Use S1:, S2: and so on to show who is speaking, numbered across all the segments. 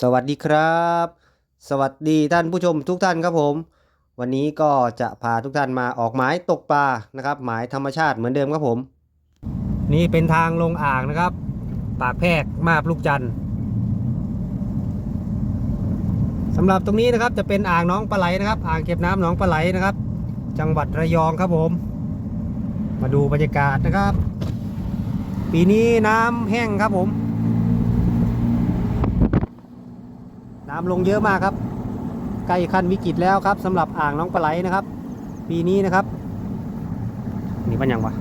S1: สวัสดีครับ สวัสดีท่านผู้ชมทุกท่านครับผม วันนี้ก็จะพาทุกท่านมาออกหมายตกปลานะครับ หมายธรรมชาติเหมือนเดิมครับผม นี่เป็นทางลงอ่างนะครับ ปากแพรกมาบลูกจันทร์สำหรับตรงนี้นะครับจะเป็นอ่างน้องปลาไหลนะครับ อ่างเก็บน้ำหนองปลาไหลนะครับ จังหวัดระยองครับผม มาดูบรรยากาศนะครับ ปีนี้น้ำแห้งครับผม น้ำลงเยอะมากครับ ใกล้ขั้นวิกฤตแล้วครับสำหรับอ่างน้องปลาไหลนะครับ ปีนี้นะครับ นี่วันยังวะ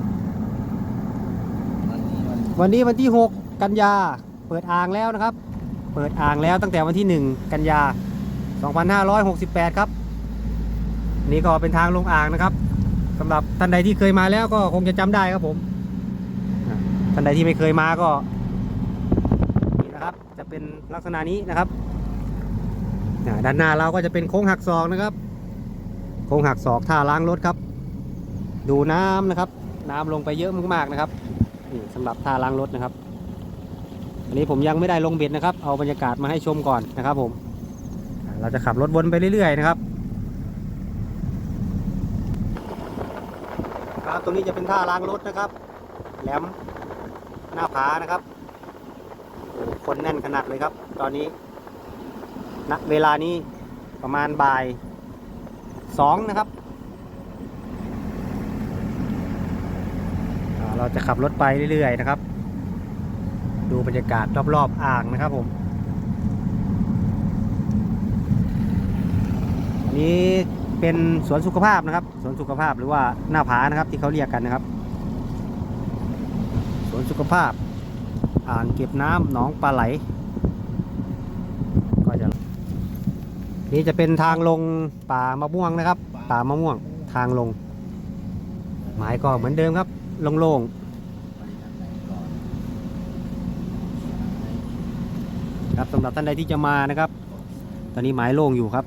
S1: วันนี้วันที่ 6 กันยาเปิดอ่างแล้วนะครับ เปิดอ่างแล้วตั้งแต่วันที่ 1 กันยา 2568 ครับ นี่ก็เป็นทางลงอ่างนะครับสำหรับท่านใดที่เคยมาแล้วก็คงจะจำได้ครับผมท่านใดที่ไม่เคยมาก็นี่นะครับ จะเป็นลักษณะนี้นะครับ ด้านหน้าเราก็จะเป็นโค้งหักศอกนะครับ โค้งหักศอกท่าล้างรถครับ ดูน้ำนะครับ น้ำลงไปเยอะมากๆนะครับนี่สำหรับท่าล้างรถนะครับ อันนี้ผมยังไม่ได้ลงเบ็ดนะครับ เอาบรรยากาศมาให้ชมก่อนนะครับ ผม เราจะขับรถวนไปเรื่อยๆนะครับครับตรงนี้จะเป็นท่าล้างรถนะครับ แหลมหน้าผานะครับ คนแน่นขนาดเลยครับ ตอนนี้ ณเวลานี้ประมาณบ่ายสองนะครับ เราจะขับรถไปเรื่อยๆนะครับ ดูบรรยากาศรอบๆอ่างนะครับผมอันนี้เป็นสวนสุขภาพนะครับ สวนสุขภาพหรือว่าหน้าผานะครับที่เขาเรียกกันนะครับ สวนสุขภาพอ่างเก็บน้ำหนองปลาไหลก็จะ นี่จะเป็นทางลงป่ามะม่วงนะครับ ป่ามะม่วงทางลง หมายก็เหมือนเดิมครับโล่งๆครับสำหรับท่านใดที่จะมานะครับ ตอนนี้หมายโล่งอยู่ครับ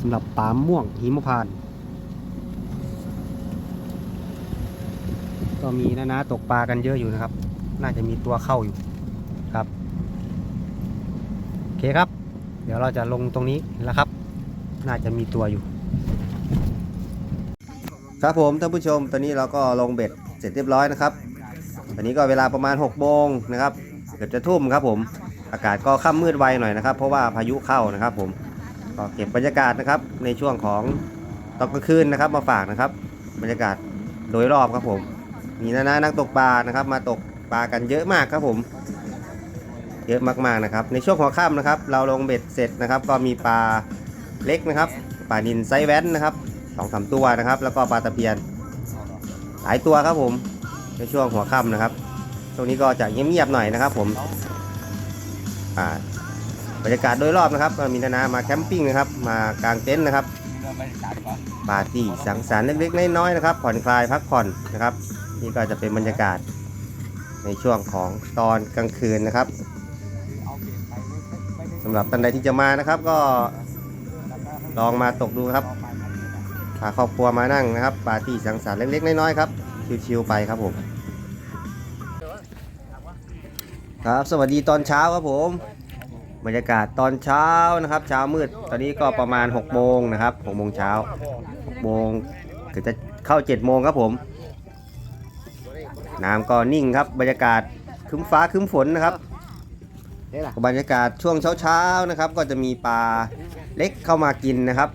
S1: สำหรับป่ามะม่วงหิมพานต์ก็มีนะนะตกปลากันเยอะอยู่นะครับ น่าจะมีตัวเข้าอยู่ครับ โอเคครับ เดี๋ยวเราจะลงตรงนี้แล้วครับ น่าจะมีตัวอยู่ ครับผมท่านผู้ชม ตอนนี้เราก็ลงเบ็ดเสร็จเรียบร้อยนะครับ ตอนนี้ก็เวลาประมาณ6โมงนะครับเกือบจะทุ่มครับผม อากาศก็ค่ำมืดไวหน่อยนะครับ เพราะว่าพายุเข้านะครับผม ก็เก็บบรรยากาศนะครับในช่วงของตอนกลางคืนนะครับมาฝากนะครับ บรรยากาศโดยรอบครับผม มีนานานักตกปลานะครับ มาตกปลากันเยอะมากครับผม เยอะมากๆนะครับ ในช่วงหัวค่ำนะครับ เราลงเบ็ดเสร็จนะครับ ก็มีปลาเล็กนะครับปลานินไซแว้นนะครับสองสามตัวนะครับ แล้วก็ปลาตะเพียนหลายตัวครับผมในช่วงหัวค่ำนะครับตรงนี้ก็จะเงียบๆหน่อยนะครับ ผมอ่าบรรยากาศโดยรอบนะครับก็มีนานามาแคมปิ้งนะครับ มากางเต็นท์นะครับปาร์ตี้สังสรรค์เล็กๆน้อยๆนะครับ ผ่อนคลายพักผ่อนนะครับ นี่ก็จะเป็นบรรยากาศในช่วงของตอนกลางคืนนะครับ สำหรับท่านใดที่จะมานะครับ ก็ลองมาตกดูครับพาครอบครัวมานั่งนะครับปาร์ตี้สังสรรค์เล็กๆน้อยๆครับชิวๆไปครับผม ครับ สวัสดีตอนเช้าครับผม บรรยากาศตอนเช้านะครับ เช้ามืดตอนนี้ก็ประมาณ6โมงนะครับ6โมงเช้า6โมงเกือบจะเข้า7โมงครับผม น้ำก็นิ่งครับบรรยากาศคึ้มฟ้าคึ้มฝนนะครับ บรรยากาศช่วงเช้าๆนะครับ ก็จะมีปลาเล็กเข้ามากินนะครับ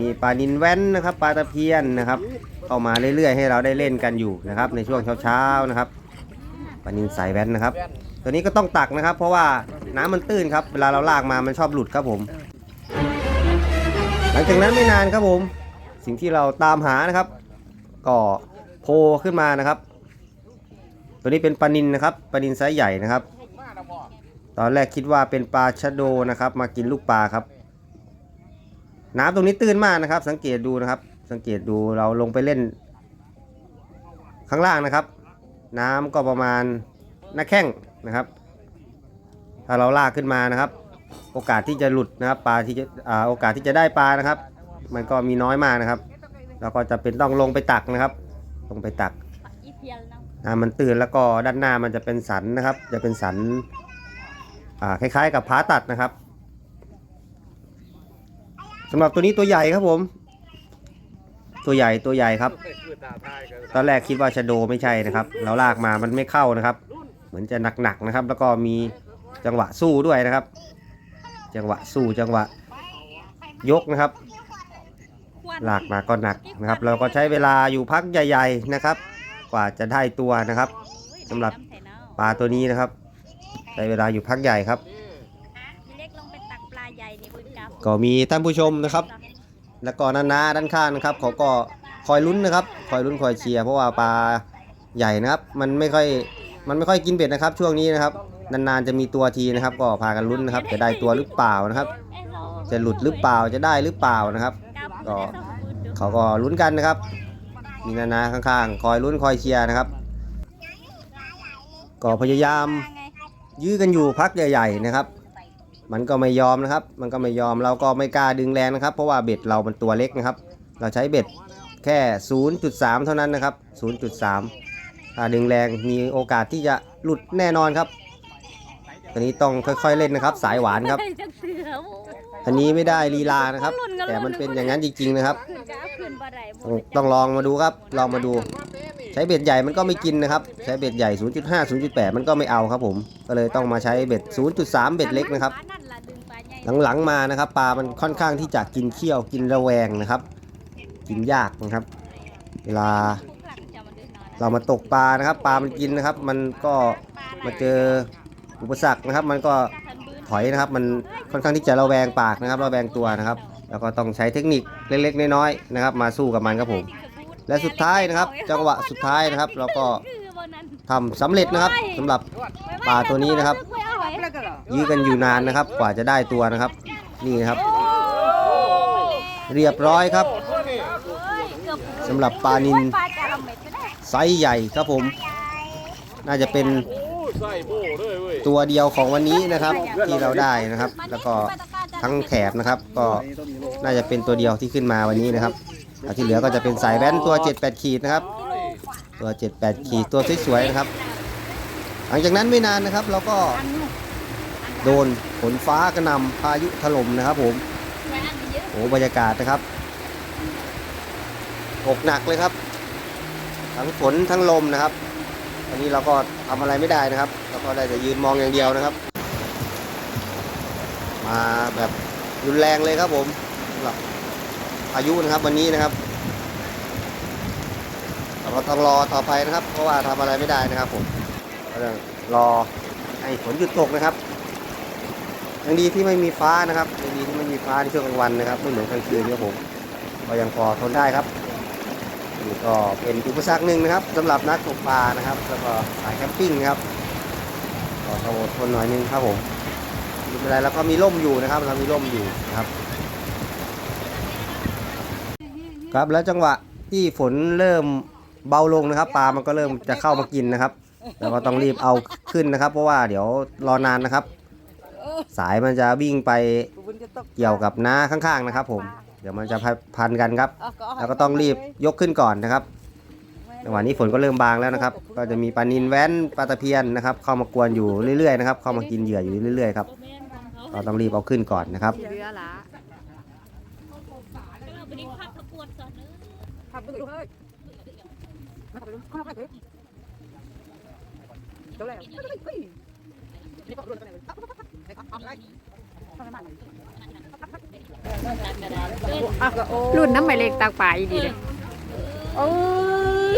S1: มีปลานินแว้นนะครับ ปลาตะเพียนนะครับ เข้ามาเรื่อยๆ ให้เราได้เล่นกันอยู่นะครับ ในช่วงเช้าๆนะครับปลานินสายแว้นนะครับ ตัวนี้ก็ต้องตักนะครับ เพราะว่าน้ำมันตื้นครับ เวลาเราลากมามันชอบหลุดครับผม หลังจากนั้นไม่นานครับผม สิ่งที่เราตามหานะครับ ก็โผล่ขึ้นมานะครับ ตัวนี้เป็นปลานินนะครับปลานินไซส์ใหญ่นะครับ ตอนแรกคิดว่าเป็นปลาชะโดนะครับ มากินลูกปลาครับ น้ำตรงนี้ตื้นมากนะครับ สังเกตดูนะครับ สังเกตดูเราลงไปเล่น ข้างล่างนะครับ น้ำก็ประมาณหน้าแข้งนะครับ ถ้าเราลากขึ้นมานะครับ โอกาสที่จะหลุดนะครับ ปลาที่จะอ่าโอกาสที่จะได้ปลานะครับ มันก็มีน้อยมากนะครับเราก็จะเป็นต้องลงไปตักนะครับ ลงไปตัก
S2: อีเพียลนะ
S1: น้ำมันตื้นแล้วก็ด้านหน้ามันจะเป็นสันนะครับ จะเป็นสันอ่า คล้ายๆ กับผาตัดนะครับสำหรับตัวนี้ตัวใหญ่ครับผม ตัวใหญ่ตัวใหญ่ครับ ตอนแรกคิดว่าชะโดไม่ใช่นะครับ เราลากมามันไม่เข้านะครับ เหมือนจะหนักๆนะครับ แล้วก็มีจังหวะสู้ด้วยนะครับ จังหวะสู้จังหวะยกนะครับ ลากมาก็หนักนะครับ เราก็ใช้เวลาอยู่พักใหญ่ ๆนะครับ กว่าจะได้ตัวนะครับสำหรับปลาตัวนี้นะครับ ใช้เวลาอยู่พักใหญ่ครับ
S2: เล็กลงไปตักปลาใหญ่ในบุญจับ
S1: ก็มีท่านผู้ชมนะครับ แล้วก็นานาด้านข้างนะครับเขาก็คอยลุ้นนะครับ คอยลุ้นคอยเชียร์เพราะว่าปลาใหญ่นะครับ มันไม่ค่อยมันไม่ค่อยกินเบ็ดนะครับ ช่วงนี้นะครับ นานๆจะมีตัวทีนะครับ ก็พากันลุ้นนะครับ จะได้ตัวหรือเปล่านะครับ จะหลุดหรือเปล่าจะได้หรือเปล่านะครับ ก็เขาก็ลุ้นกันนะครับ มีนานาข้างๆ คอยลุ้นคอยเชียร์นะครับ ก็พยายาม ยื้อกันอยู่พักใหญ่ๆนะครับ มันก็ไม่ยอมนะครับ มันก็ไม่ยอมเราก็ไม่กล้าดึงแรงนะครับ เพราะว่าเบ็ดเรามันตัวเล็กนะครับ เราใช้เบ็ดแค่ 0.3 เท่านั้นนะครับ 0.3ถ้าดึงแรงมีโอกาสที่จะหลุดแน่นอนครับอันนี้ต้องค่อยๆเล่นนะครับ สายหวานครับ อันนี้ไม่ได้ลีลานะครับ แต่มันเป็นอย่างนั้นจริงๆนะครับ
S2: ขึ้นก็เอาขึ้นบ่ได้
S1: ต้องต้องลองมาดูครับ ลองมาดู ใช้เบ็ดใหญ่มันก็ไม่กินนะครับ ใช้เบ็ดใหญ่ 0.5 0.8 มันก็ไม่เอาครับผม ก็เลยต้องมาใช้เบ็ด 0.3 เบ็ดเล็กนะครับ
S2: ห
S1: ลังๆมานะครับปลา มันค่อนข้างที่จะกินเขี้ยว กินระแวงนะครับ กินยากนะครับ เวลา เรามาตกปลานะครับ ปลา มันกินนะครับ มันก็มาเจออุปสรรคนะครับ มันก็ถอยนะครับ มันค่อนข้างที่จะระแวงปากนะครับ ระแวงตัวนะครับ แล้วก็ต้องใช้เทคนิคเล็กๆน้อยๆนะครับ มาสู้กับมันครับผม และสุดท้ายนะครับ จังหวะสุดท้ายนะครับ เราก็ทำสำเร็จนะครับสำหรับปลาตัวนี้นะครับ ยื้อกันอยู่นานนะครับ กว่าจะได้ตัวนะครับ นี่นะครับ เรียบร้อยครับสำหรับปลานิน
S2: ปลาจาระเม็ดก็ได้
S1: ไซส์ใหญ่ครับผม น่าจะเป็นตัวเดียวของวันนี้นะครับที่เราได้นะครับ แล้วก็ทั้งแถบนะครับ ก็น่าจะเป็นตัวเดียวที่ขึ้นมาวันนี้นะครับ อันที่เหลือก็จะเป็นสายแว้นตัว 78 ขีดนะครับ ตัว 78 ขีดตัวสวยๆนะครับ หลังจากนั้นไม่นานนะครับเราก็โดนฝนฟ้ากระหน่ำพายุถล่มนะครับผมโอ้บรรยากาศนะครับตกหนักเลยครับ ทั้งฝนทั้งลมนะครับอันนี้เราก็ทำอะไรไม่ได้นะครับเราก็ได้แต่ยืนมองอย่างเดียวนะครับ มาแบบรุนแรงเลยครับผม สำหรับพายุนะครับวันนี้นะครับเราต้องรอต่อไปนะครับ เพราะว่าทำอะไรไม่ได้นะครับผมก็ต้องรอให้ฝนหยุดตกนะครับยังดีที่ไม่มีฟ้านะครับยังดีที่ไม่มีฟ้าในช่วงกลางวันนะครับไม่เหมือนกลางคืนครับผมก็ยังพอทนได้ครับนี่ก็เป็นอุปสรรคหนึ่งนะครับสำหรับนักตกปลานะครับ แล้วก็สายแคมปิ้งนะครับก็ต้องอดทนหน่อยนึงครับผมไม่เป็นไรแล้วก็มีร่มอยู่นะครับ เรามีร่มอยู่นะครับ ครับแล้วจังหวะที่ฝนเริ่มเบาลงนะครับ ปลามันก็เริ่มจะเข้ามากินนะครับแล้วก็ต้องรีบเอาขึ้นนะครับ เพราะว่าเดี๋ยวรอนานนะครับ สายมันจะวิ่งไปเกี่ยวกับน้าข้างๆนะครับ ผม เดี๋ยวมันจะพันกันครับ แล้วก็ต้องรีบยกขึ้นก่อนนะครับจังหวะนี้ฝนก็เริ่มบางแล้วนะครับ ก็จะมีปลานินแว้นปลาตะเพียนนะครับ เข้ามากวนอยู่เรื่อยๆนะครับ เข้ามากินเหยื่ออยู่เรื่อยๆครับก็ต้องรีบเอาขึ้นก่อนนะครับ
S3: เรือละ
S2: เราไปดิ้งพักประกวดก่อนเนอะ
S3: ทำไปดูเฮ้ยมาทำไปดูข้าวไปดูเจ้าแหล่เฮ้ยนี่ก็รุนกันเลยเอาอะไรรุ่นน้ำใบเล็กตากป่าอีดีเลยโอ้ย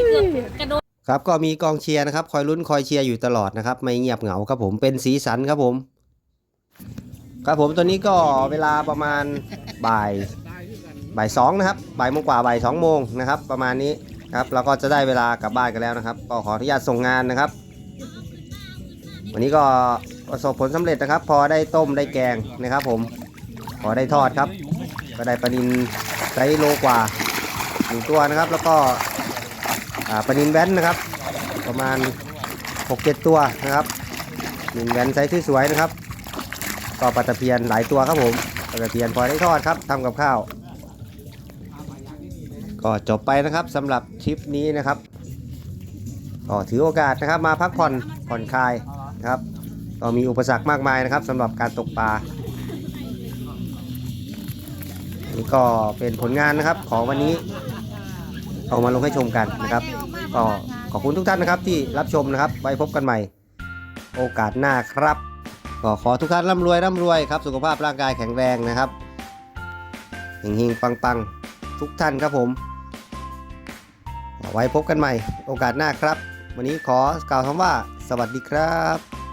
S2: กระโดด
S1: ครับก็มีกองเชียร์นะครับคอยลุ้นคอยเชียร์อยู่ตลอดนะครับ ไม่เงียบเหงาครับผมเป็นสีสันครับผม ครับผมตอนนี้ก็เวลาประมาณบ่าย บ่ายสองนะครับบ่ายโมงกว่าบ่ายสองโมงนะครับ ประมาณนี้ครับเราก็จะได้เวลากลับบ้านกันแล้วนะครับ ก็ขออนุญาตส่งงานนะครับ วันนี้ก็ประสบผลสำเร็จนะครับ พอได้ต้มได้แกงนะครับ ผมพอได้ทอดครับ ก็ได้ปลานินไซโลกว่าหนึ่งตัวนะครับ แล้วก็ปลานินแว้นนะครับ ประมาณ6-7ตัวนะครับหนินแว้นไซส์สวยๆนะครับ ก็ปลาตะเพียนหลายตัวครับผมปลาตะเพียนพอได้ทอดครับทำกับข้าว ก็จบไปนะครับสำหรับทริปนี้นะครับก็ถือโอกาสนะครับมาพักผ่อนผ่อนคลายนะครับก็มีอุปสรรคมากมายนะครับสำหรับการตกปลาอันนี่ก็เป็นผลงานนะครับของวันนี้เอามาลงให้ชมกันนะครับ ก็ขอบคุณทุกท่านนะครับที่รับชมนะครับ ไว้พบกันใหม่ โอกาสหน้าครับก็ขอทุกท่านร่ำรวยร่ำรวยครับ สุขภาพร่างกายแข็งแรงนะครับเฮงๆปังๆ ทุกท่านครับผม ไว้พบกันใหม่โอกาสหน้าครับ วันนี้ขอกล่าวคำว่า สวัสดีครับ